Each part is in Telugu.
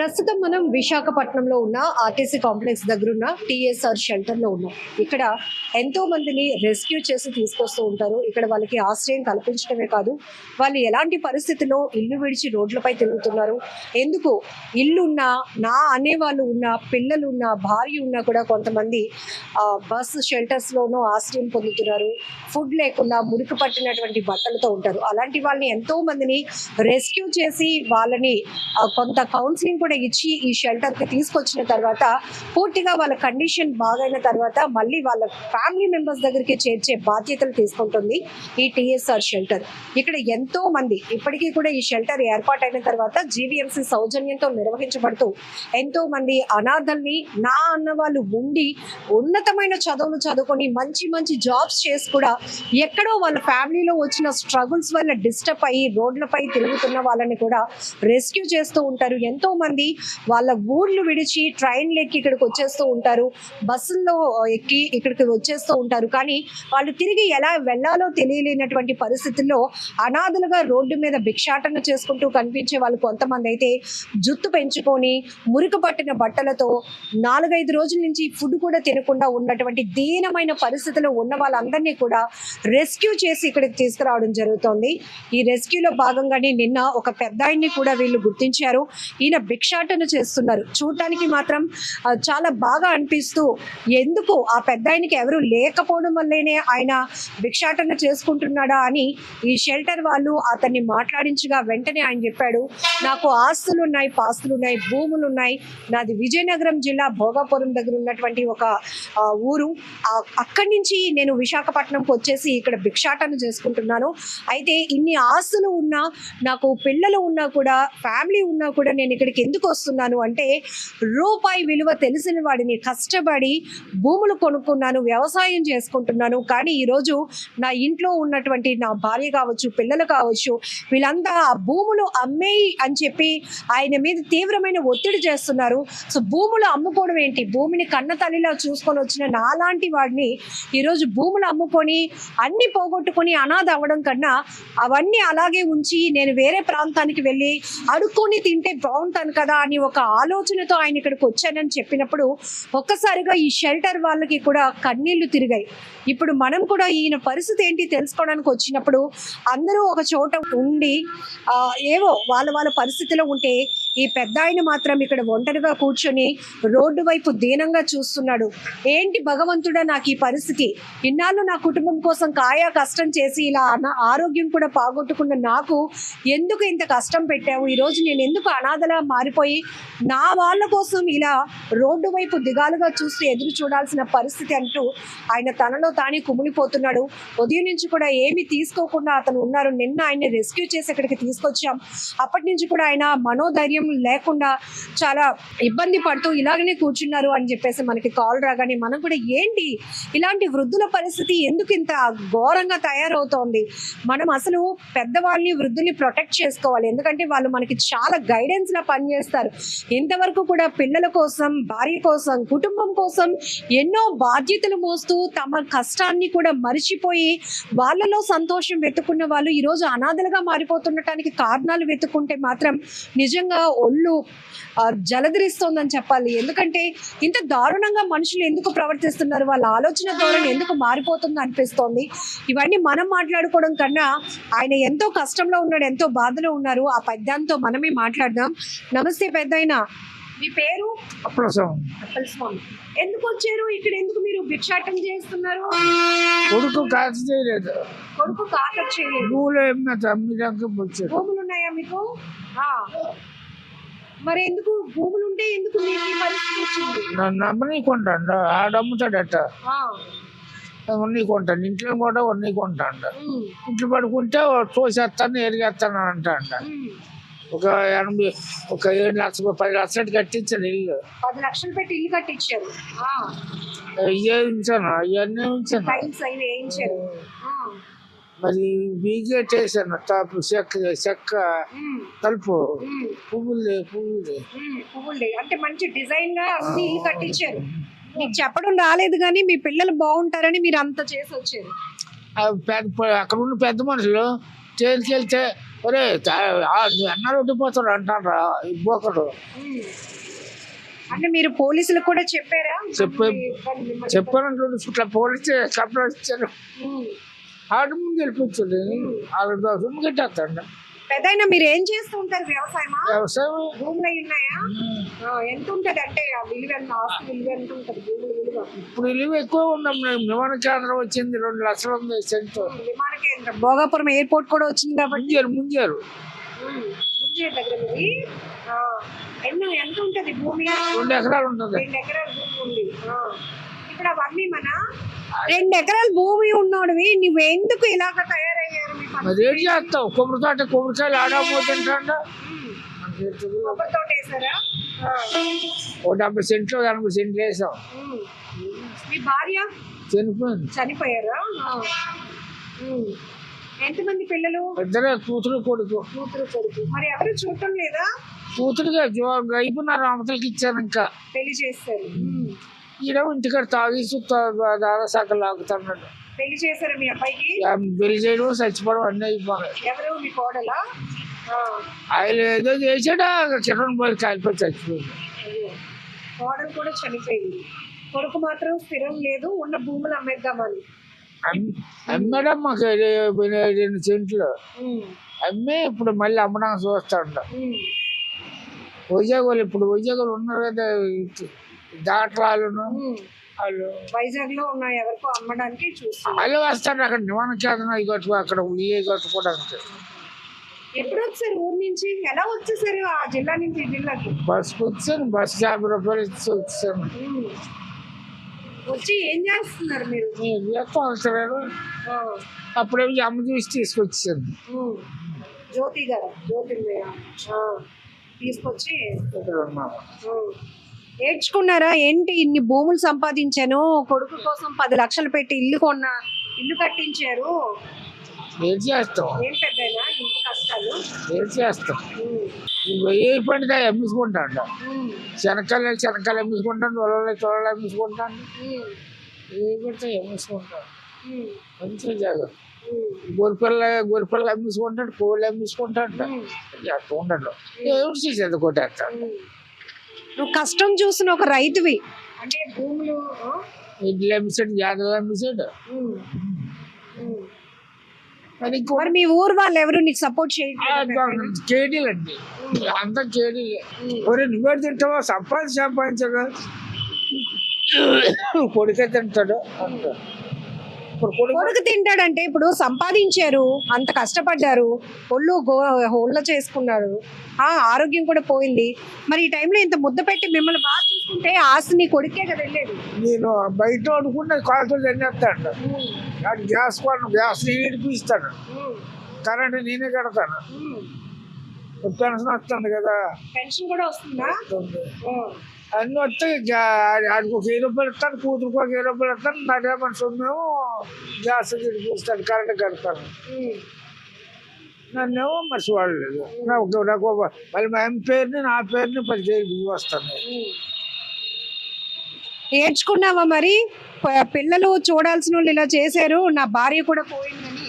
ప్రస్తుతం మనం విశాఖపట్నంలో ఉన్న ఆర్టీసీ కాంప్లెక్స్ దగ్గర ఉన్న టీఎస్ఆర్ షెల్టర్లో ఉన్నాం. ఇక్కడ ఎంతో మందిని రెస్క్యూ చేసి తీసుకొస్తూ ఉంటారు. ఇక్కడ వాళ్ళకి ఆశ్రయం కల్పించడమే కాదు వాళ్ళు ఎలాంటి పరిస్థితిలో ఇల్లు విడిచి రోడ్లపై తిరుగుతున్నారు? ఎందుకు ఇల్లున్నా నా అనేవాళ్ళు ఉన్న పిల్లలు ఉన్న భార్య ఉన్నా కూడా కొంతమంది బస్ షెల్టర్స్ లోనూ ఆశ్రయం పొందుతున్నారు. ఫుడ్ లేకుండా మురికి పట్టినటువంటి బట్టలతో ఉంటారు. అలాంటి వాళ్ళని ఎంతో మందిని రెస్క్యూ చేసి వాళ్ళని కొంత కౌన్సిలింగ్ కూడా ఇచ్చి ఈ షెల్టర్కి తీసుకొచ్చిన తర్వాత పూర్తిగా వాళ్ళ కండిషన్ బాగైన తర్వాత మళ్ళీ వాళ్ళ ఫ్యామిలీ మెంబర్స్ దగ్గరికి చేర్చే బాధ్యతలు తీసుకుంటుంది ఈ టిఎస్ఆర్ షెల్టర్ ఇక్కడ ఎంతో మంది ఇప్పటికీ కూడా ఈ షెల్టర్ ఏర్పాటైన తర్వాత జీవీఎంసీ సౌజన్యంతో నిర్వహించబడుతూ ఎంతో మంది అనాథల్ని నా అన్న వాళ్ళు ఉండి ఉన్నతమైన చదువులు చదువుకొని మంచి మంచి జాబ్స్ చేసి కూడా ఎక్కడో వాళ్ళ ఫ్యామిలీలో వచ్చిన స్ట్రగుల్స్ వల్ల డిస్టర్బ్ అయ్యి రోడ్లపై తిరుగుతున్న వాళ్ళని కూడా రెస్క్యూ చేస్తూ ఉంటారు. ఎంతో మంది వాళ్ళ ఊర్లు విడిచి ట్రైన్లు ఎక్కి ఇక్కడికి వచ్చేస్తూ ఉంటారు. బస్సుల్లో ఎక్కి ఇక్కడికి వచ్చేస్తూ ఉంటారు. కానీ వాళ్ళు తిరిగి ఎలా వెళ్ళాలో తెలియలేనటువంటి పరిస్థితుల్లో అనాథులుగా రోడ్డు మీద భిక్షాటన చేసుకుంటూ కనిపించే వాళ్ళు కొంతమంది అయితే జుత్తు పెంచుకొని మురికి పట్టిన బట్టలతో నాలుగైదు రోజుల నుంచి ఫుడ్ కూడా తినకుండా ఉన్నటువంటి దీనమైన పరిస్థితిలో ఉన్న వాళ్ళందరినీ కూడా రెస్క్యూ చేసి ఇక్కడికి తీసుకురావడం జరుగుతోంది. ఈ రెస్క్యూలో భాగంగానే నిన్న ఒక పెద్ద కూడా వీళ్ళు గుర్తించారు. ఈయన భిక్షాటన చేస్తున్నారు. చూడటానికి మాత్రం చాలా బాగా అనిపిస్తూ ఎందుకు ఆ పెద్ద ఆయనకి ఎవరు లేకపోవడం వల్లనే ఆయన భిక్షాటన చేసుకుంటున్నాడా అని ఈ షెల్టర్ వాళ్ళు అతన్ని మాట్లాడించగా వెంటనే ఆయన చెప్పాడు నాకు ఆస్తులు ఉన్నాయి పాస్తులు ఉన్నాయి భూములు ఉన్నాయి నాది విజయనగరం జిల్లా భోగాపురం దగ్గర ఉన్నటువంటి ఒక ఊరు. అక్కడి నుంచి నేను విశాఖపట్నంకి వచ్చేసి ఇక్కడ భిక్షాటన చేసుకుంటున్నాను. అయితే ఇన్ని ఆస్తులు ఉన్నా నాకు పిల్లలు ఉన్నా కూడా ఫ్యామిలీ ఉన్నా కూడా నేను ఇక్కడికి ఎందుకు వస్తున్నాను అంటే రూపాయి విలువ తెలిసిన వాడిని కష్టపడి భూములు కొనుక్కున్నాను వ్యవసాయం చేసుకుంటున్నాను. కానీ ఈరోజు నా ఇంట్లో ఉన్నటువంటి నా భార్య కావచ్చు పిల్లలు కావచ్చు వీళ్ళంతా ఆ భూములు అమ్మేయి అని చెప్పి ఆయన మీద తీవ్రమైన ఒత్తిడి చేస్తున్నారు. సో భూములు అమ్ముకోవడం ఏంటి? భూమిని కన్న తల్లిలా చూసుకొని వచ్చిన నాలాంటి వాడిని ఈరోజు భూములు అమ్ముకొని అన్ని పోగొట్టుకొని అనాథ అవ్వడం కన్నా అవన్నీ అలాగే ఉంచి నేను వేరే ప్రాంతానికి వెళ్ళి అడుక్కొని తింటే బాగుంటాను కదా అని ఒక ఆలోచనతో ఆయన ఇక్కడికి వచ్చానని చెప్పినప్పుడు ఒక్కసారిగా ఈ షెల్టర్ వాళ్ళకి కూడా కన్నీళ్ళు తిరిగాయి. ఇప్పుడు మనం కూడా ఈయన పరిస్థితి ఏంటి తెలుసుకోవడానికి వచ్చినప్పుడు అందరూ ఒక చోట ఉండి ఏవో వాళ్ళ వాళ్ళ పరిస్థితిలో ఉంటే ఈ పెద్ద ఆయన మాత్రం ఇక్కడ ఒంటరిగా కూర్చొని రోడ్డు వైపు దీనంగా చూస్తున్నాడు. ఏంటి భగవంతుడా నాకు ఈ పరిస్థితి? ఇన్నాళ్ళు నా కుటుంబం కోసం కాయా కష్టం చేసి ఇలా నా ఆరోగ్యం కూడా పాగొట్టుకున్న నాకు ఎందుకు ఇంత కష్టం పెట్టావు? ఈరోజు నేను ఎందుకు అనాథలా మారిపోయి నా వాళ్ళ కోసం ఇలా రోడ్డు వైపు దిగాలుగా చూస్తూ ఎదురు చూడాల్సిన పరిస్థితి అంటూ ఆయన తనలో తానే కుమిలిపోతున్నాడు. ఉదయం నుంచి కూడా ఏమీ తీసుకోకుండా అతను ఉన్నారు. నిన్న ఆయన్ని రెస్క్యూ చేసి ఇక్కడికి తీసుకొచ్చాం. అప్పటి నుంచి కూడా ఆయన మనోధైర్యం లేకుండా చాలా ఇబ్బంది పడుతూ ఇలాగనే కూర్చున్నారు అని చెప్పేసి మనకి కాల్ రాగానే మనం కూడా ఏంటి ఇలాంటి వృద్ధుల పరిస్థితి ఎందుకు ఇంత ఘోరంగా తయారవుతోంది? మనం అసలు పెద్దవాళ్ళని వృద్ధుల్ని ప్రొటెక్ట్ చేసుకోవాలి. ఎందుకంటే వాళ్ళు మనకి చాలా గైడెన్స్ లా పనిచేస్తారు. ఇంతవరకు కూడా పిల్లల కోసం భార్య కోసం కుటుంబం కోసం ఎన్నో బాధ్యతలు మోస్తూ తమ కష్టాన్ని కూడా మరిచిపోయి వాళ్ళలో సంతోషం వెతుకున్న వాళ్ళు ఈరోజు అనాథలుగా మారిపోతుండటానికి కారణాలు వెతుక్కుంటే మాత్రం నిజంగా ఒళ్ళు ఆ, జలధరిస్తోందని చెప్పాలి. ఎందుకంటే ఇంత దారుణంగా మనుషులు ఎందుకు ప్రవర్తిస్తున్నారు? వాళ్ళ ఆలోచన ధోరణి ఎందుకు మారిపోతుందో అనిపిస్తోంది. ఇవన్నీ మనం మాట్లాడుకోవడం కన్నా ఆయన ఎంతో కష్టంలో ఉన్నాడు ఎంతో బాధలో ఉన్నారు. ఆ పెద్దంతో మనమే మాట్లాడదాం. నమస్తే పెద్దాయన. మీ పేరు? అప్పల్ స్వామి ఎందుకు వచ్చారు? ఇక్కడ ఎందుకు మీరు భిక్షాటం చేస్తున్నారు? కొడుకు కాదు చేయలేదు. కొడుకు కాక చేయలేదు. నువ్వులో ఏమన్నా తమ్మిదాకా భూములు ఉన్నాయా మీకు? ఆ. మరి ఎందుకు? భూములు ఉంటే ఎందుకు మీకు ఈ పరిస్థితి వచ్చింది? నన్ను నమ్మని కొంటాడు. ఆడు అమ్ముతాడట ఆ. ఉన్ని కొంటాను ఇంట్లో కూడా ఉన్ని కొంటాడు. ఇంట్లో పడుకుంటే తోసేస్తాను ఎరిగేస్తాను అంటాడు. ఒక ఎనభై ఒక ఏడు లక్షలు పది లక్షలు కట్టించాను ఇల్లు. పది లక్షలు పెట్టి ఇల్లు కట్టించారు. ఇవే ఉంచాను అవన్నీ ఉంచాను. మరి బీగేట్ వేసాను టాప్ చెక్క చెక్క. తలుపు. పువ్వులు పువ్వులు. పువ్వులు అంటే మంచి డిజైన్గా అన్ని కట్టించారు మీకు చెప్పడం రాలేదు కానీ మీ పిల్లలు బాగుంటారని మీరు అంత చేసి వచ్చారు పెద్ద అక్కడ ఉన్న పెద్ద మనుషులు చేసుకెళ్తే ఒరే అన్నారు ఉండిపోతాడు అంటారా ఉమ్. అంటే మీరు పోలీసులకు కూడా చెప్పారా చెప్పాం. వాళ్ళు మిమ్మల్ని- చెప్పాను ఇట్లా పోలీసు కంప్లైంట్ ఇచ్చారు. ఆడ ముందు గెలిపించండి ఆవిడ దోషం కట్టేస్తాండి. పెద్దయినా మీరు ఏం చేస్తూ ఉంటారు వ్యవసాయమా? వ్యవసాయం. భూములు ఉన్నాయా? ఆ, ఎంత ఉంటది? అంటే ఆ విలువ ఎంత? ఆస్తి విలువ ఎంత ఉంటది? భూముల విలువ? ఇప్పుడు ఇల్లు ఎక్కువ విమాన కేంద్రం వచ్చింది. రెండు లక్షలు ఉంది సెంటు. విమాన కేంద్రం. భోగాపురం ఎయిర్పోర్ట్ కూడా వచ్చింది కాబట్టి. ముంజారు ముంజారు. ఉమ్, దగ్గర మీది. ఆ, ఎన్నో ఎంత ఉంటది భూమి? రెండు ఎకరాలు ఉంటుంది రెండు ఎకరాల భూమి ఉంది. ఆ. ఇప్పుడు అవన్నీ మన రెండు ఎకరాల భూమి ఉన్నోడివి నువ్వు ఎందుకు ఇలాగ తయారయ్యారు? మీ పని? మరి చేస్తావు? కొబ్బరి తోట కొబ్బరికాయలు ఉమ్, కొబ్బరి తోట వేసారా ఆ, ఓ డెబ్బై సెంట్లు ఎనభై సెంట్లు వేసాం. ఉమ్. మీ భార్య చనిపోయింది. చనిపోయారా? ఆ. ఉమ్. ఎంతమంది పిల్లలు? ఇద్దరే కూతురు కొడుకు. కూతురు కొడుకు. మరి ఎవరు చూడటం లేదా? కూతురుగా జో అయిపోయినారు అమతలకి ఇచ్చాను ఇంకా. పెళ్ళి చేస్తారు ఉమ్. ఈడ ఇంటికాడ తాగేసి దాదాసాక లాగుతున్నాడు పెళ్ళి చేశారు మీ అబ్బాయికి పెళ్ళి చేయడం చచ్చిపోవడం అన్నీ అయిపోయినాయి ఎవరు మీ కోడలా. ఆయన ఏదో చేసాడా కిరణ్ పోయి కాలిపోయి చచ్చిపోయింది. కోడలు కూడా చనిపోయింది కొడుకు మాత్రం స్థిరం లేదు ఉన్న భూములు అమ్మేద్దామని అమ్- అమ్మాడా మాకు రెండు సెంట్లు. అమ్మే ఇప్పుడు మళ్ళీ అమ్మడానికి చూస్తాడు. వైజాగ్ ఇప్పుడు వైజాగ్ ఉన్నారు కదా దాట్రాలను. వాళ్ళు వైజాగ్లో ఉన్న ఎవరికో అమ్మడానికి చూస్తున్నారు. వాళ్ళు వస్తారు అక్కడ నివారణ అవి కట్టుకో అక్కడ ఉయ్యి కట్టుకోవడానికి ఎప్పుడు వచ్చారు ఊరు నుంచి? ఎలా వచ్చేసారు ఆ జిల్లా నుంచి జిల్లాకి? బస్కి వచ్చాను బస్ యాభై రూపాయలు ఇచ్చి వచ్చాను. వచ్చి ఏం చేస్తున్నారు మీరు? చేస్తాను అవసరాలు ఆ. అప్పుడేమో అమ్మ చూసి తీసుకొచ్చాను. జ్యోతి గారు ఆ. తీసుకొచ్చి ఇక్కడ ఉన్నాము ఉమ్. ఏడ్చుకున్నారా ఏంటి ఇన్ని భూములు సంపాదించాను కొడుకు కోసం పది లక్షలు పెట్టి ఇల్లు కొన్నా ఇల్లు కట్టించారు ఏం చేస్తాం ఏం పెద్దయినా ఇంత కష్టాలు ఏం చేస్తాం. ఏ పండుగ అమ్ముకుంటాడు ఉమ్. శనక్కాయలు శనక్కాయలు అమ్ముకుంటాను తొలలు తొలలు అమ్ముకుంటాను ఉమ్. ఏ పడితే అమ్ముకుంటాను ఉమ్. మంచిగా జాగ్రత్త. గొరిపిల్ల గొరిపిల్ల అమ్ముకుంటాడు కోళ్ళు అమ్ముకుంటాడు ఉమ్. అట్లా ఉండడు ఏమిటి చేసేది కొట్టేస్తాడు. నువ్వు కష్టం చూసిన ఒక రైతువి. అంటే భూములు ఆ? ఇడ్లు అమ్మిసాడు జాతరలు అమ్మిసాడు ఉమ్. ఉమ్. మరి ఇంకో మరి మీ ఊరు వాళ్ళు ఎవరు? నీకు సపోర్ట్ చేయట్లేదు కేడీలు అండి. అంతా కేడీలే. ఒరే నువ్వే తింటావా? సంపాదించి సంపాదించాడు కొడుకే తింటాడు. కొడుకు తింటాడంటే ఇప్పుడు సంపాదించారు అంత కష్టపడ్డారు ఒళ్ళు గో ఒళ్ళ చేసుకున్నారు. ఆ ఆరోగ్యం కూడా పోయింది. మరి ఈ టైంలో ఇంత ముద్ద పెట్టి మిమ్మల్ని బాగా చూసుకుంటే ఆస్తి నీ కొడుకే కదా వెళ్ళేది. నేను బయట వండుకున్న కాలుతో తినేస్తాడు నాకు గ్యాస్ కొను గ్యాస్ నేను ఇడిపిస్తాడు కరెంట్ నేనే కడతాను. పెన్షన్ వస్తుంది కదా. పెన్షన్ కూడా వస్తుందా. అన్నీ వస్తే ఆడికి ఒక రూపాయలు ఇస్తాను కూతురుకు ఒక వెయ్యి రూపాయలు ఇస్తాను నాకే మనిషి మేము గ్యాస్ ఇడిపిస్తాను కరెంట్ కడతాను. నన్నేమో మనిషి వాడలేదు నాకు నాకు మళ్ళీ మా పేరుని నా పేరుని బియ్యం వస్తాను. ఏడ్చుకున్నావా మరి? పిల్లలు చూడాల్సిన వాళ్ళు ఇలా చేశారు నా భార్య కూడా పోయిందని.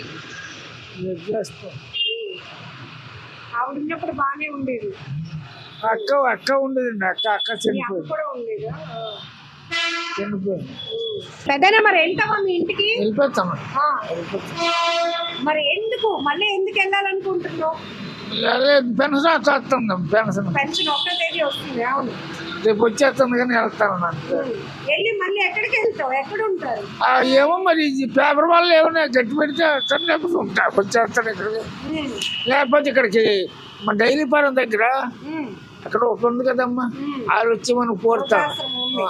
ఆవిడ ఉన్నప్పుడు బాగానే ఉండేది. అక్క అక్క ఉండేదండి. అక్క అక్క చనిపోయింది. ఉండేదా చనిపోయింది. పెద్దనా మరి వెళ్తావా మీ ఇంటికి? ఆ. మరి ఎందుకు? మళ్ళీ ఎందుకు వెళ్ళాలనుకుంటున్నావు? పెన్షన్ వస్తుంది పెన్షన్. పెన్షన్ ఒక్క తేదీ వస్తుంది అవును. రేపు వచ్చేస్తుంది కానీ వెళ్తాను. వెళ్ళి మళ్ళీ ఎక్కడికి వెళ్తావు? ఎక్కడ ఉంటారు ఆ, ఏమో మరి ఈ పేపర్ వాళ్ళు ఏమన్నా గట్టి పెడితే వస్తాను లేకపోతే ఉంటా వచ్చేస్తాను ఇక్కడికి. ఉమ్. లేకపోతే ఇక్కడికి మన డైలీ పాలెం దగ్గర ఉమ్. అక్కడ ఒక ఉంది కదమ్మా. వాళ్ళు వచ్చి మనం కోరుతాం.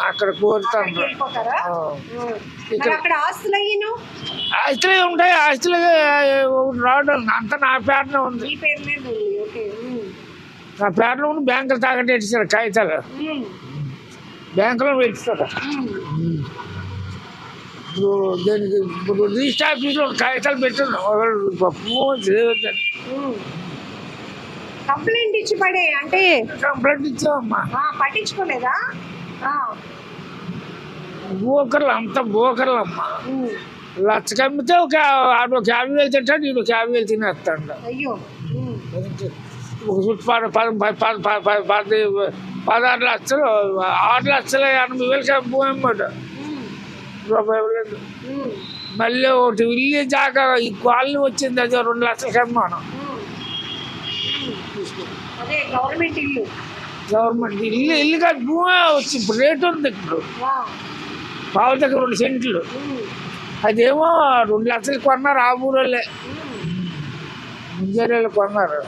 అక్కడ కోరుతాం. ఆస్తులు ఉంటాయి. ఆస్తులు రావడం అంతా నా పేరునే ఉంది. నీ పేరులో ఉండి బ్యాంకులు తాగట్టేసారు కాగితాలు. బ్యాంకులో పెట్టిస్తారు. ఇప్పుడు దీనికి ఇప్పుడు రిజిస్టర్ ఆఫీస్లో కాగితాలు పెట్టాను. కంప్లైంట్ ఇచ్చి పడే అంటే కంప్లైంట్ ఇచ్చామమ్మా పట్టించుకోలేదా. బోకర్లు అంత బోకర్లు అమ్మా. లచ్చ కమ్మితే ఒక ఆడు ఒక యాభై వేలు తింటాడు ఈడు ఒక యాభై వేలు తినేస్తాడు. అయ్యో. ఒక చుట్టూ పద పద పద పద పద పద పది పదహారు లక్షలు ఆరు లక్షల ఎనభై వేలకి రూపాయి ఇవ్వలేదు. మళ్ళీ ఒకటి ఇల్లు జాగా ఈ కాలనీ వచ్చింది అది రెండు లక్షలకి అమ్మాను అదే గవర్నమెంట్ ఇల్లు. గవర్నమెంట్ ఇల్లు ఇల్లు కాదు భూమి వచ్చి ఇప్పుడు రేటు ఉంది ఇప్పుడు. పావు దగ్గర రెండు సెంట్లు. అదేమో రెండు లక్షలు కొన్నారు ఆ ఊరోళ్ళే. ముంజేళ్ళు కొన్నారు.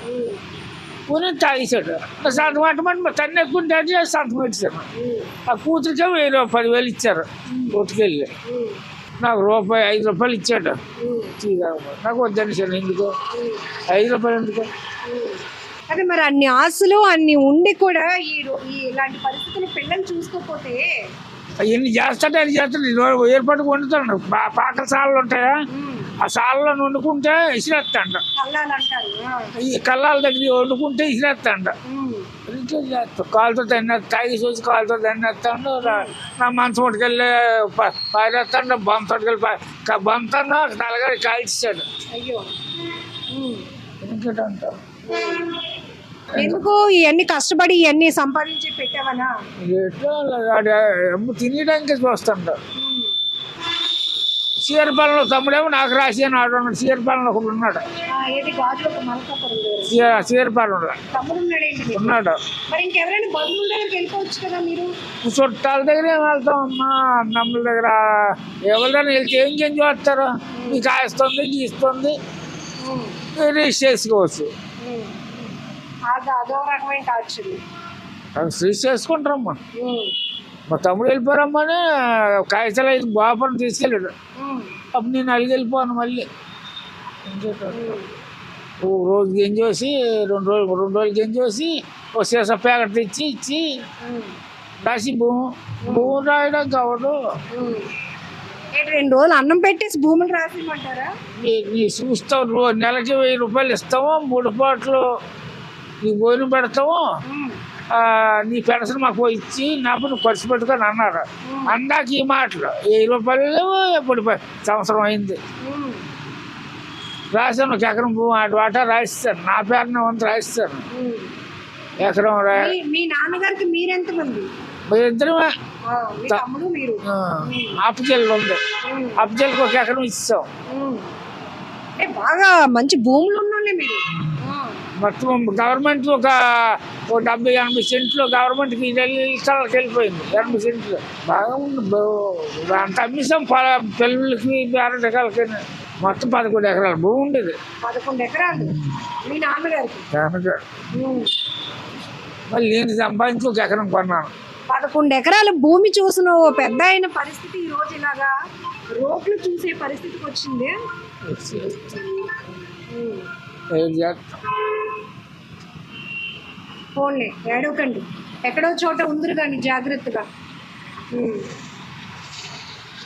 కొని తాగేశాడు. సంతకం అట్టమంటే తన్ని ఎక్కువ అంటే సంతకం పెట్టాను ఆ కూతురికే వెయ్యి రూపాయలు పదివేలు ఇచ్చారు కొట్టుకెళ్ళి నాకు రూపాయి ఐదు రూపాయలు ఇచ్చాడు. నాకు వద్దని సార్ ఎందుకు? ఐదు రూపాయలు ఎందుకు? అదే మరి అన్ని ఆశలు అన్ని ఉండి కూడా ఈ ఇలాంటి పరిస్థితులు పిల్లలు చూసుకోకపోతే? అవన్నీ చేస్తాడు అది చేస్తాడు ఏర్పాటు వండుతాడు. పాకల సాలలు ఉంటాయా? ఆ సాలలో వండుకుంటే ఇసిరేస్తాండ. ఈ కళ్ళాల దగ్గర వండుకుంటే ఇసిరేస్తాండ. ఇంట్లో చేస్తా కాలుతో తన్న తాగి చూసి కాలుతో తన్నేస్తాడు నా మనసు పట్టుకెళ్ళి పారేస్తాడు బొమ్మ పట్టుకెళ్ళి బొమ్మతో తలగాడి కాల్చాడు అయ్యో. ఉమ్. ఎందుకు ఇవన్నీ కష్టపడి ఇవన్నీ సంపాదించి పెట్టావనా? తినడానికి చూస్తాడు చీరపాలెంలో తమ్ముడేమో నాకు రాసి అని ఆడు ఉన్నాడు చీరపాలెంలో ఒకడు ఉన్నాడు. చీరపాలెంలో? ఉన్నాడు. చుట్టాల దగ్గర ఏం వెళ్తాం అమ్మా అన్నమ్మల దగ్గర. ఎవరైనా వెళ్తే ఏం చేంజ్ చేస్తారు? నీకు ఆస్తుంది గీస్తుంది ఉమ్. రిజిస్టర్ చేసుకోవచ్చు. అది అదో రకమైన టార్చర్ రిజిస్టర్ చేసుకుంటారమ్మా. మా తమ్ముడు వెళ్ళిపోరమ్మని కాగితాలు ఐదు బాపని తీసుకెళ్ళాడు. అప్పుడు నేను అలిగి వెళ్ళిపోను మళ్ళీ. ఓ రోజు గెంజేసి రెండు రోజులు రెండు రోజులు గెంజేసి ఓ సీసా ప్యాకెట్ తెచ్చి ఇచ్చి రాసి భూమి భూమి రాయడం కావడం ఏంటి రెండు రోజులు అన్నం పెట్టేసి భూములు రాసిమంటారా రో నెలకి వెయ్యి రూపాయలు ఇస్తాము మూడు పాటలు నీ భోజనం పెడతాము. నీ పెన్షన్ మాకు ఇచ్చి నాకు నువ్వు ఖర్చు పెట్టుకొని అన్నారు. అందాక ఈ మాటలు. వెయ్యి రూపాయలు ప- సంవత్సరం అయింది. రాశాను ఒక ఎకరం భూమి అటు వాటా రాయిస్తాను. నా పేరున వంతు రాయిస్తాను. ఎకరం మీ- నాన్నగారికి మీరెంత మంది మీ ఇద్దరమే? అప్పచెల్లి ఉంది అప్పచెల్లికి ఒక ఎకరం ఇస్తాం. బాగా మంచి భూములు మీరు. మొత్తం గవర్నమెంట్ ఒక డెబ్బై ఎనభై సెంట్లు గవర్నమెంట్కి ఇళ్ళకి వెళ్ళిపోయింది. ఎనభై సెంట్లు. బాగా ఉంది. అంత అమ్మిస్తాం. పొల పిల్లలకి బేరటకాలకి మొత్తం పదకొండు ఎకరాల. భూమి ఉండేది. పదకొండు ఎకరాలు. మీ. మళ్ళీ నేను సంపాదించి ఒక ఎకరం కొన్నాను. పదకొండు ఎకరాల భూమి చూసిన ఓ పెద్ద అయిన పరిస్థితి ఈ రోజు ఇలాగా రోడ్లు చూసే పరిస్థితికి వచ్చింది. ఫోన్లే ఏడవకండి. ఎక్కడో చోట ఉందరు కానీ జాగ్రత్తగా.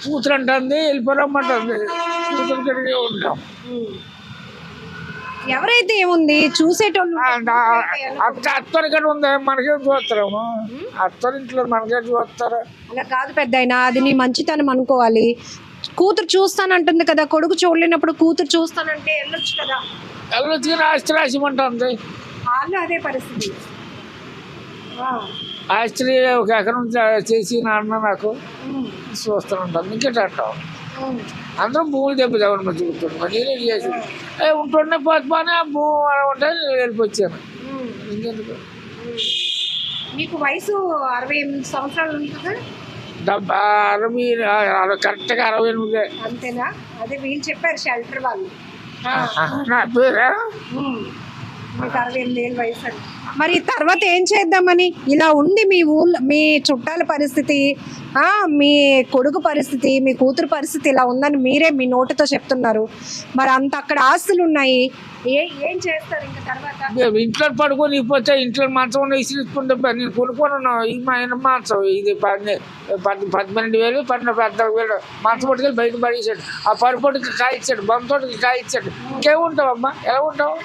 కూతురు అంటుంది వెళ్ళిపోరమ్మంటుంది. కూతురు తిరిగి ఉంటాం. ఎవరైతే ఏముంది? చూసేటోళ్ళు అత్తరికడ ఉంది? మనకేం చూస్తారేమో అత్తరింట్లో మనకేం చూస్తారు. అలా కాదు పెద్ద అది నీ మంచితనం అనుకోవాలి. కూతురు చూస్తానంటుంది కదా కొడుకు చూడలేనప్పుడు కూతురు చూస్తానంటే వెళ్ళొచ్చు కదా. వెళ్ళొచ్చి ఆస్తి రాసిమంటుంది వాళ్ళు అదే పరిస్థితి. ఆస్తి ఒక ఎకరం చేసి నాన్న నాకు ఉమ్, చూస్తానంటాను ఇంకేట అందరం భూములు దెబ్బతామని మంచి కూర్చుంటాం నేనేం చేసి ఏ ఉంటుండే పోతే బాగానే ఆ భూమి నేను వెళ్ళిపోయాను ఇంకెందుకు. మీకు వయసు అరవై ఎనిమిది సంవత్సరాలు ఉంది కదా? డబ్బా అరవై అరవై కరెక్ట్గా అరవై ఎనిమిది అంతేనా? అదే వీళ్ళు చెప్పారు షెల్టర్ వాళ్ళు. నా పేరా. మీకు అరవై ఎనిమిది ఏళ్ళ వయసు అని మరి తర్వాత ఏం చేద్దామని? ఇలా ఉంది మీ ఊళ్ళో మీ చుట్టాల పరిస్థితి మీ కొడుకు పరిస్థితి మీ కూతురు పరిస్థితి ఇలా ఉందని మీరే మీ నోటితో చెప్తున్నారు. మరి అంత అక్కడ ఆస్తులు ఉన్నాయి. ఏ ఏం చేస్తారు ఇంకా తర్వాత? ఇంట్లో పడుకొని పోతే ఇంట్లో మంచం ఉన్న ఇసుకుంటే నేను కొనుక్కొని మా ఆయన మంచం ఇది పది పన్నెండు వేలు పన్నెండు పద్నాలుగు వేలు. మంచం పట్టుకెళ్ళి బయట పడేసాడు. ఆ పరుపొడికి కాయిచ్చాడు బొమ్మతోటికి కాయిచ్చాడు ఇంకేముంటావు అమ్మా ఎలా ఉంటావు?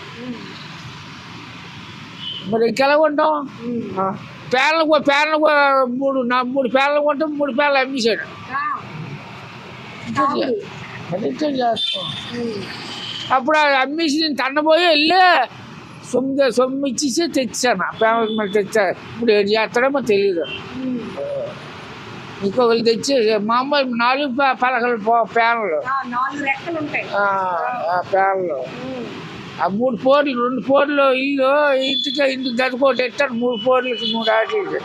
మరి ఇంకెలా ఉంటావు ఉమ్. పేర్లకు పేర్లకు మూడు నా మూడు పేర్లు కొంటే మూడు పేర్లు అమ్మేశాడు ఆ. అవును. అది ఇంకేం చేస్తాం. ఉమ్. అప్పుడు ఆ అమ్మేసి నేను తన్నపోయి వెళ్ళి సొమ్ము సొమ్ము ఇచ్చేసి తెచ్చాను. ప్యానల్ మరి తెచ్చా ఇప్పుడు ఏం చేస్తాడో తెలియదు ఇంకొకరు తెచ్చి మామూలు నాలుగు ప- పలకలు పో- ప్యానలు ఆ, ఆ, ఆ ఆ మూడు పోర్లు రెండు పోర్లు ఇల్లు ఇంటికి ఇంటికి గదికోటి ఎట్టాడు మూడు పోర్లకి మూడు ఆటలకి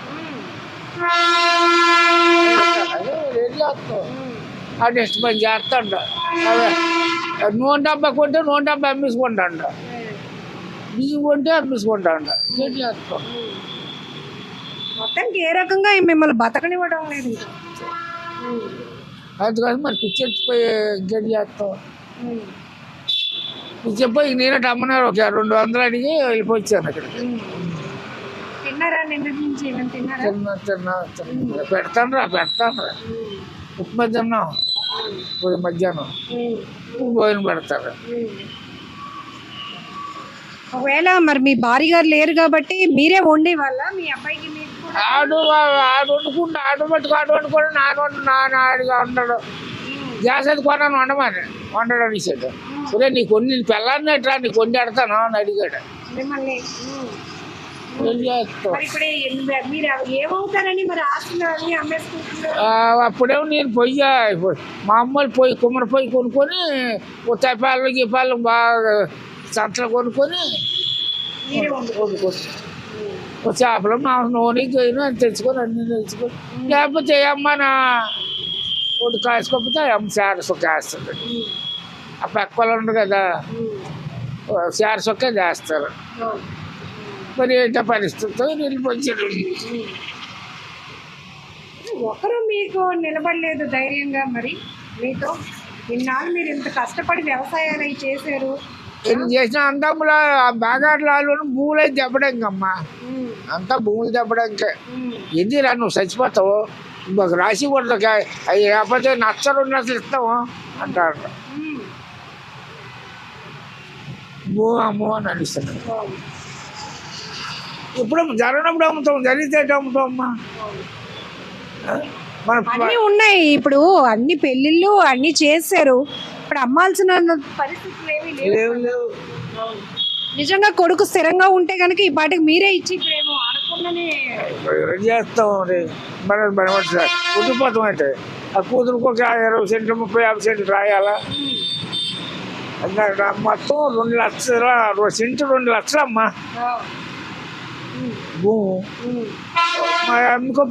అది ఇష్ట పని చేస్తాడు. నూనె డబ్బా కొంటే నూనె డబ్బా అమ్మేసుకుంటాడు. బియ్యం కొంటే అమ్మేసుకుంటాడు. ఏం చేస్తాం మొత్తానికి ఏ రకంగా మిమ్మల్ని బతకనివ్వడం లేదు. అందుకని మరి పిచ్చెత్తిపోయి ఇంకేం చేస్తాం. పిచ్చెపోయి నేనే అమ్మన్నారు ఒక రెండు వందలు అడిగి వెళ్ళిపోయాను అక్కడికి. తిన్నారా నిన్న నుంచి? తిన్నా తిన్నా తిన్నా. పెడతాను రా పెడతాను రా ఉప్మా తిన్నాం. మధ్యాహ్నం. భోజనం పెడతారు. ఒకవేళ మరి మీ భార్య గారు లేరు కాబట్టి మీరే వండే వాళ్ళ మీ అబ్బాయికి ఆడు ఆడు వండుకుంటా ఆడు పట్టుకు ఆడు వండుకోవడం నాన్న వండు నాన్న ఆడిగా ఉండడు గ్యాస్ అది కొన్నాను వండమని. వండడం అనేసాడు సరే నీకు కొన్ని పెళ్ళాన్ని ఎట్లా నీకు వండి పెడతాను అని అడిగాడు. మిమ్మల్ని ఉమ్. ఏం చేస్తావు? మరి ఇప్పుడు ఏ- మీరు ఏమవుతారని మరి ఆస్తులు అన్ని అమ్మేసుకుంటున్నారు? ఆ, అప్పుడేమో నేను పొయ్యి పొయ్యి- మామూలు పొయ్యి కుమ్మరి పొయ్యి కొనుక్కొని ఉత్తాయిపాలు గీపాలు బాగా సంతలు కొనుక్కొని మీరే ఓ చేపలు మాంసం నూనె గొయ్యను అని తెచ్చుకొని అన్ని తెచ్చుకొని లేకపోతే అమ్మ నా ఒకటి కాసుకోకపోతే అమ్మ శార సొక్క వేస్తుంది ఆ పక్క వాళ్ళు ఉండరు కదా శార సొక్క చేస్తారు. మరి ఏంటో పరిస్థితితో వెళ్ళిపోయాడు ఒకరు మీకు నిలబడలేదు ధైర్యంగా మరి. మీతో ఇన్నాళ్ళు మీరు ఇంత కష్టపడి వ్యవసాయాలు అవి చేశారు. ఎన్ని చేసిన అంతముల బాగాట్లాలు భూములు అయితే దెబ్బడంకమ్మా అంతా భూములు దెబ్బడంకే ఉమ్, ఎందుకురా నువ్వు చచ్చిపోతావు? మాకు రాసి కూడా అవి లేకపోతే నచ్చరు నచ్చలు ఇస్తాము అంటారు. భూ అమ్ము అని అనిస్తున్నాడు అవును, ఇప్పుడు జరగనప్పుడు అమ్ముతాం జరిగితే అమ్ముతాం అమ్మా అన్నీ ఉన్నాయి. ఇప్పుడు అన్ని పెళ్ళిళ్ళు అన్ని చేశారు. ఇప్పుడు అమ్మాల్సిన పరిస్థితులు ఏమీ లేవు. లేవు లేవు. నిజంగా కొడుకు స్థిరంగా ఉంటే కనుక ఈ పాటికి మీరే ఇచ్చి ఇప్పుడేమో అడగకుండానే ఏం చేస్తాం మరి? మన అంటే ఆ కూతురుకు ఒక ఇరవై సెంట్లు ముప్పై యాభై సెంట్లు రాయాలా? అన్నా మొత్తం రెండు లక్షల సెంటు రెండు లక్షలు అమ్మా. భూము మా అమ్మకో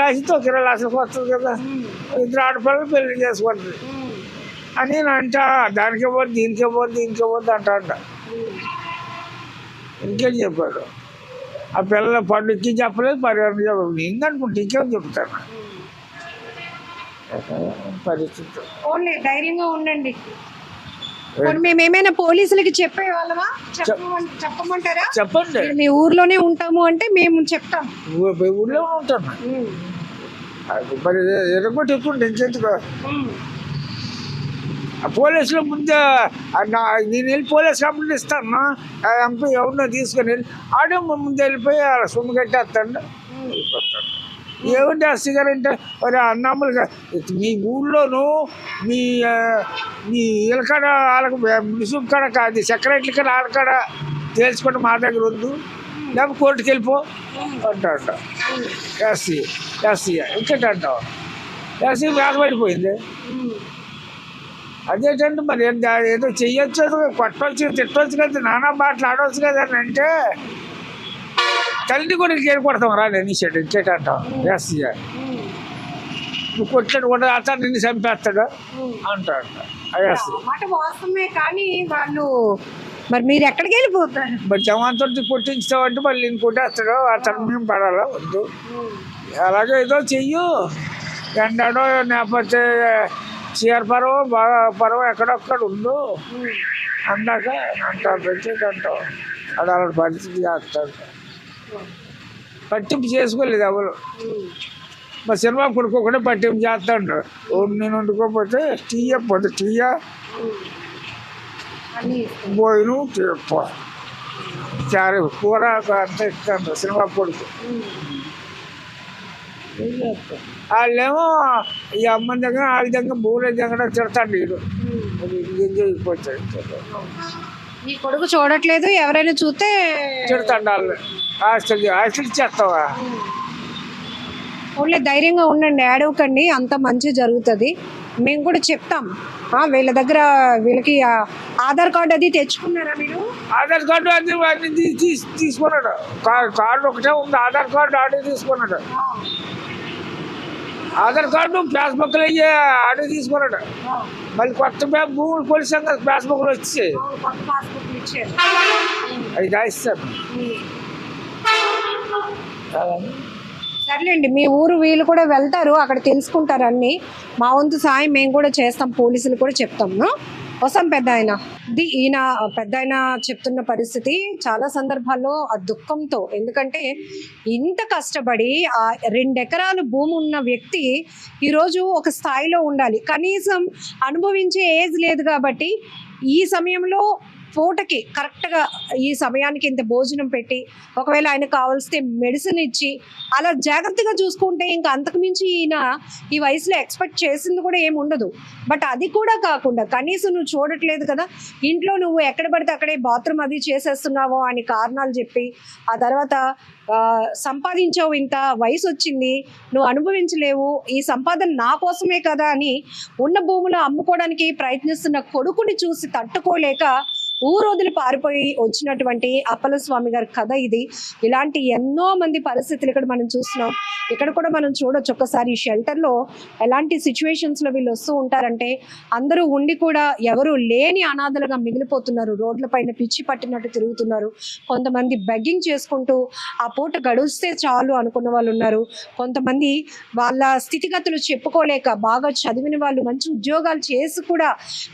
రాసితో ఒక ఇరవై లక్షలకు వస్తుంది కదా. ఇద్దరు ఆడపిల్లలు పెళ్ళి చేసుకుంటుంది అని నేను అంట దానికే పోదు దీనికే పోదు దీనికే పోదు అంట అంట. ఇంకేం చెప్పాడు? ఆ పిల్లల పండుగకి చెప్పలేదు పరిహారం చెప్పలేదు ఏందనుకుంటే ఇంకేం చెప్తాను. పరిస్థితి ఓన్లీ ధైర్యంగా ఉండండి. ఇప్పుడు మేము ఏమైనా పోలీసులకి చెప్పే వాళ్ళమా? చెప్పమం- చెప్పమంటారా? చెప్పండి. మీ ఊర్లోనే ఉంటాము అంటే మేము చెప్తాం. ఊ- ఊళ్ళో ఉంటాను అది మరి ఎరగొట్టి ఎక్కుంటే ఇంకెందుకు ఆ పోలీసులు ముందే నేను వెళ్ళి పోలీస్ కంప్లైంట్ ఇస్తాను? ఎంపీ ఎవరినో తీసుకొని వెళ్ళి ఆడే ముందు వెళ్ళిపోయి సొమ్ము కట్టేస్తాడు. ఏమిటి ఆ సిగర్ అంటే? మరి అన్నమ్ములుగా మీ ఊళ్ళోనూ మీ మీ ఇలకడ వాళ్ళకి ముసుగు కాడ కాదు సెక్రటరీ కాడ ఆడకాడ తేల్చుకుంటే మా దగ్గర వద్దు లేకపోతే కోర్టుకి వెళ్ళిపో. అంటాడు ఎస్సీ ఎస్సీ ఇంకటి అంటావు? ఎస్సీ బాధపడిపోయింది అదేంటంటే మరి? ఏం ఏదో చెయ్యొచ్చు కొట్టవచ్చు తిట్టవచ్చు కదా నానా మాటలు ఆడవచ్చు కదా అని అంటే తల్లి కూడా ఇంకేం కొడతాం రా నేను ఇంకేట అంటాం ఎస్సీ నువ్వు కొట్టాడు కూడా అతను నిన్ను చంపేస్తాడు అంటాడు. మాట వాస్తవమే కానీ వాళ్ళు మరి మీరు ఎక్కడికి వెళ్ళిపోతారు? మరి జవాన్తో కొట్టించావంటే మళ్ళీ నేను కొట్టేస్తాడు. అతను మేము పడాలా? వద్దు. అలాగే ఏదో చెయ్యు. ఎండాడో లేకపోతే చీర పర్వం బాగా పర్వం ఎక్కడొక్కడ ఉందో అందాక అంటారు అంటాం అది అలాంటి పరిస్థితి చేస్తాడు. పట్టింపు చేసుకోలేదు ఎవరు. మా సినిమా కొడుకోకుండా పట్టింపు చేస్తాడు. నేను వండుకోకపోతే టీయ పొద్దు టీయ పోయిను చారు కూర అంత ఇస్తాను సినిమా కొడుకు వాళ్ళేమో ఈ అమ్మ దగ్గర ఆ విధంగా వాళ్ళ దగ్గర భూముల దగ్గర తిడతాడు వీడు. అది ఎంజాయ్ నీ కొడుకు చూడట్లేదు ఎవరైనా చూస్తే తిడతాడు వాళ్ళు హాస్టల్ హాస్టల్ ఓన్లీ ధైర్యంగా ఉండండి ఏడవకండి అంత మంచి జరుగుతుంది. మేము కూడా చెప్తాం. వీళ్ళ దగ్గర వీళ్ళకి ఆధార్ కార్డు అది తెచ్చుకున్నారా మీరు? ఆధార్ కార్డు అది తీసుకున్నాడు కార్డు ఒకటే ఉంది ఆధార్ కార్డు ఆడే తీసుకున్నాడు. ఆధార్ కార్డు ఫేస్బుక్లో అయ్యి ఆడే తీసుకున్నాడు మళ్ళీ కొత్త బ్యాంక్ భూములు పోలీస్ సంఘం ఫేస్బుక్ వచ్చి. అది రాయిస్తాను సర్లేండి మీ ఊరు వీళ్ళు కూడా వెళ్తారు అక్కడ తెలుసుకుంటారు అన్నీ. మా వంతు సాయం మేము కూడా చేస్తాం పోలీసులు కూడా చెప్తాము వస్తాం పెద్ద ఆయన ఇది ఈయన పెద్ద ఆయన చెప్తున్న పరిస్థితి చాలా సందర్భాల్లో ఆ దుఃఖంతో. ఎందుకంటే ఇంత కష్టపడి ఆ రెండు ఎకరాలు భూమి ఉన్న వ్యక్తి ఈరోజు ఒక స్థాయిలో ఉండాలి. కనీసం అనుభవించే ఏజ్ లేదు కాబట్టి ఈ సమయంలో పూటకి కరెక్ట్గా ఈ సమయానికి ఇంత భోజనం పెట్టి ఒకవేళ ఆయన కావాల్స్తే మెడిసిన్ ఇచ్చి అలా జాగ్రత్తగా చూసుకుంటే ఇంకా అంతకుమించి ఈయన ఈ వయసులో ఎక్స్పెక్ట్ చేసింది కూడా ఏమి ఉండదు. బట్ అది కూడా కాకుండా కనీసం నువ్వు చూడట్లేదు కదా ఇంట్లో నువ్వు ఎక్కడ పడితే అక్కడే బాత్రూమ్ అది చేసేస్తున్నావో అని కారణాలు చెప్పి ఆ తర్వాత సంపాదించావు ఇంత వయసు వచ్చింది నువ్వు అనుభవించలేవు ఈ సంపాదన నా కోసమే కదా అని ఉన్న భూములు అమ్ముకోవడానికి ప్రయత్నిస్తున్న కొడుకుని చూసి తట్టుకోలేక ఊరోదులు పారిపోయి వచ్చినటువంటి అప్పల స్వామి గారి కథ ఇది. ఇలాంటి ఎన్నో మంది పరిస్థితులు ఇక్కడ మనం చూస్తున్నాం. ఇక్కడ కూడా మనం చూడొచ్చు ఒక్కసారి ఈ షెల్టర్లో ఎలాంటి సిచ్యువేషన్స్లో వీళ్ళు వస్తూ ఉంటారంటే అందరూ ఉండి కూడా ఎవరు లేని అనాథలుగా మిగిలిపోతున్నారు. రోడ్ల పైన పిచ్చి పట్టినట్టు తిరుగుతున్నారు. కొంతమంది బెగ్గింగ్ చేసుకుంటూ ఆ పూట గడుస్తే చాలు అనుకున్న వాళ్ళు ఉన్నారు. కొంతమంది వాళ్ళ స్థితిగతులు చెప్పుకోలేక బాగా చదివిన వాళ్ళు మంచి ఉద్యోగాలు చేసి కూడా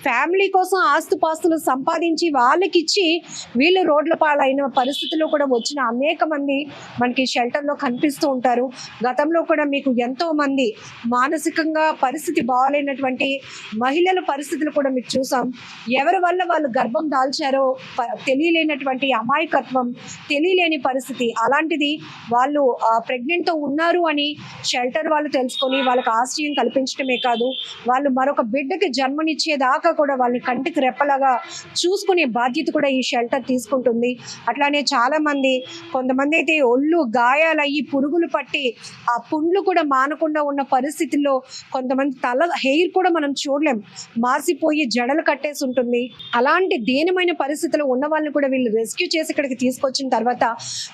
ఫ్యామిలీ కోసం ఆస్తుపాస్తులు సంపాదించి వాళ్ళకి ఇచ్చి వీళ్ళు రోడ్ల పాలైన పరిస్థితుల్లో కూడా వచ్చిన అనేక మంది మనకి షెల్టర్లో కనిపిస్తూ ఉంటారు. గతంలో కూడా మీకు ఎంతో మంది మానసికంగా పరిస్థితి బాగాలేనటువంటి మహిళల పరిస్థితులు కూడా మీకు చూసాం. ఎవరి వల్ల వాళ్ళు గర్భం దాల్చారో ప- తెలియలేనటువంటి అమాయకత్వం తెలియలేని పరిస్థితి. అలాంటిది వాళ్ళు ప్రెగ్నెంట్తో ఉన్నారు అని షెల్టర్ వాళ్ళు తెలుసుకొని వాళ్ళకి ఆశ్రయం కల్పించడమే కాదు వాళ్ళు మరొక బిడ్డకి జన్మనిచ్చేదాకా కూడా వాళ్ళని కంటికి రెప్పలాగా చూసుకునే బాధ్యత కూడా ఈ షెల్టర్ తీసుకుంటుంది. అట్లానే చాలా మంది కొంతమంది అయితే ఒళ్ళు గాయాలయ్యి పురుగులు పట్టి ఆ పుండ్లు కూడా మానకుండా ఉన్న పరిస్థితుల్లో కొంతమంది తల హెయిర్ కూడా మనం చూడలేం. మాసిపోయి జడలు కట్టేసి ఉంటుంది. అలాంటి దీనమైన పరిస్థితిలో ఉన్న వాళ్ళని కూడా వీళ్ళు రెస్క్యూ చేసి ఇక్కడికి తీసుకొచ్చిన తర్వాత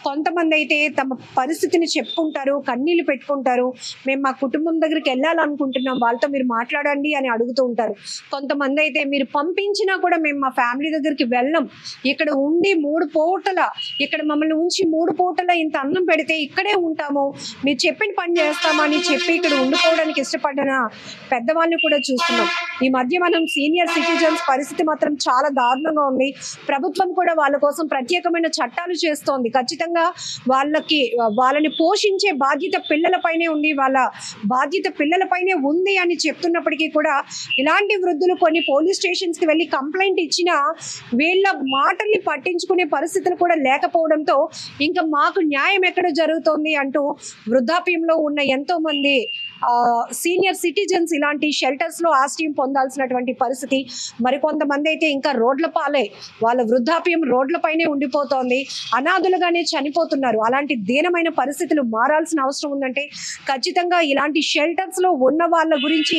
కొంతమంది అయితే తమ పరిస్థితిని చెప్పుకుంటారు కన్నీళ్ళు పెట్టుకుంటారు. మేము మా కుటుంబం దగ్గరికి వెళ్ళాలనుకుంటున్నాం. వాళ్ళతో మీరు మాట్లాడండి అని అడుగుతూ ఉంటారు. కొంతమంది అయితే మీరు పంపించినా కూడా మేము మా ఫ్యామిలీ దగ్గరికి వెళ్ళం. ఇక్కడ ఉండి మూడు పూటల ఇక్కడ మమ్మల్ని ఉంచి మూడు పూటల ఇంత అన్నం పెడితే ఇక్కడే ఉంటాము. మీరు చెప్పిన పని చేస్తామని చెప్పి ఇక్కడ ఉండిపోవడానికి ఇష్టపడిన పెద్దవాళ్ళని కూడా చూస్తున్నాం. ఈ మధ్య మనం సీనియర్ సిటిజన్స్ పరిస్థితి మాత్రం చాలా దారుణంగా ఉంది. ప్రభుత్వం కూడా వాళ్ళ కోసం ప్రత్యేకమైన చట్టాలు చేస్తోంది. ఖచ్చితంగా వాళ్ళకి వాళ్ళని పోషించే బాధ్యత పిల్లలపైనే ఉంది. వాళ్ళ బాధ్యత పిల్లలపైనే ఉంది అని చెప్తున్నప్పటికీ కూడా ఇలాంటి వృద్ధులు కొన్ని పోలీస్ స్టేషన్స్కి వెళ్ళి కంప్లైంట్ ఇచ్చినా వీళ్ళ మాటల్ని పట్టించుకునే పరిస్థితులు కూడా లేకపోవడంతో ఇంకా మాకు న్యాయం ఎక్కడ జరుగుతోంది అంటూ వృద్ధాప్యంలో ఉన్న ఎంతో మంది సీనియర్ సిటిజన్స్ ఇలాంటి షెల్టర్స్లో ఆశ్రయం పొందాల్సినటువంటి పరిస్థితి మరికొంతమంది అయితే ఇంకా రోడ్ల పాలే. వాళ్ళ వృద్ధాప్యం రోడ్లపైనే ఉండిపోతోంది. అనాథులుగానే చనిపోతున్నారు. అలాంటి దీనమైన పరిస్థితులు మారాల్సిన అవసరం ఉందంటే ఖచ్చితంగా ఇలాంటి షెల్టర్స్లో ఉన్న వాళ్ళ గురించి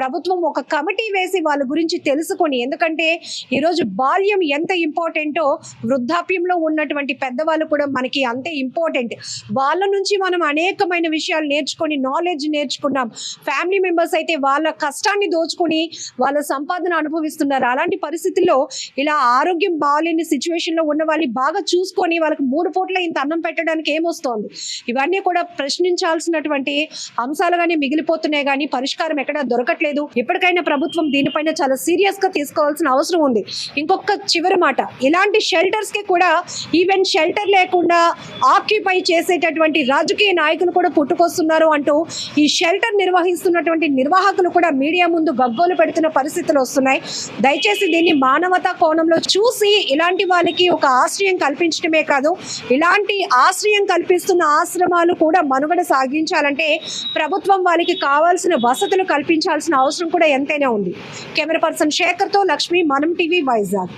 ప్రభుత్వం ఒక కమిటీ వేసి వాళ్ళ గురించి తెలుసుకొని ఎందుకంటే ఈరోజు బాల్యం ఎంత ఇంపార్టెంటో వృద్ధాప్యంలో ఉన్నటువంటి పెద్దవాళ్ళు కూడా మనకి అంతే ఇంపార్టెంట్. వాళ్ళ నుంచి మనం అనేకమైన విషయాలు నేర్చుకొని నాలెడ్జ్ నేర్చుకున్నాం ఫ్యామిలీ మెంబర్స్ అయితే వాళ్ళ కష్టాన్ని దోచుకొని వాళ్ళ సంపాదన అనుభవిస్తున్నారు. అలాంటి పరిస్థితుల్లో ఇలా ఆరోగ్యం బాగాలేని సిచ్యువేషన్లో లో ఉన్న వాళ్ళని బాగా చూసుకొని వాళ్ళకి మూడు పూట్ల ఇంత అన్నం పెట్టడానికి ఏమొస్తోంది? ఇవన్నీ కూడా ప్రశ్నించాల్సినటువంటి అంశాలుగానే మిగిలిపోతున్నాయి కానీ పరిష్కారం ఎక్కడ దొరకట్లేదు. ఇప్పటికైనా ప్రభుత్వం దీనిపైన చాలా సీరియస్గా తీసుకోవాల్సిన అవసరం ఉంది. ఇంకొక చివరి మాట. ఇలాంటి షెల్టర్స్కి కూడా ఈవెన్ షెల్టర్ లేకుండా ఆక్యుపై చేసేటటువంటి రాజకీయ నాయకులు కూడా పుట్టుకొస్తున్నారు అంటూ ఈ షెల్టర్ నిర్వహిస్తున్నటువంటి నిర్వాహకులు కూడా మీడియా ముందు గగ్గోలు పెడుతున్న పరిస్థితులు వస్తున్నాయి. దయచేసి దీన్ని మానవతా కోణంలో చూసి ఇలాంటి వాళ్ళకి ఒక ఆశ్రయం కల్పించడమే కాదు ఇలాంటి ఆశ్రయం కల్పిస్తున్న ఆశ్రమాలు కూడా మనుగడ సాగించాలంటే ప్రభుత్వం వాళ్ళకి కావాల్సిన వసతులు కల్పించాల్సిన అవసరం కూడా ఎంతైనా ఉంది. కెమెరా పర్సన్ శేఖర్తో లక్ష్మి మనం టీవీ వైజాగ్.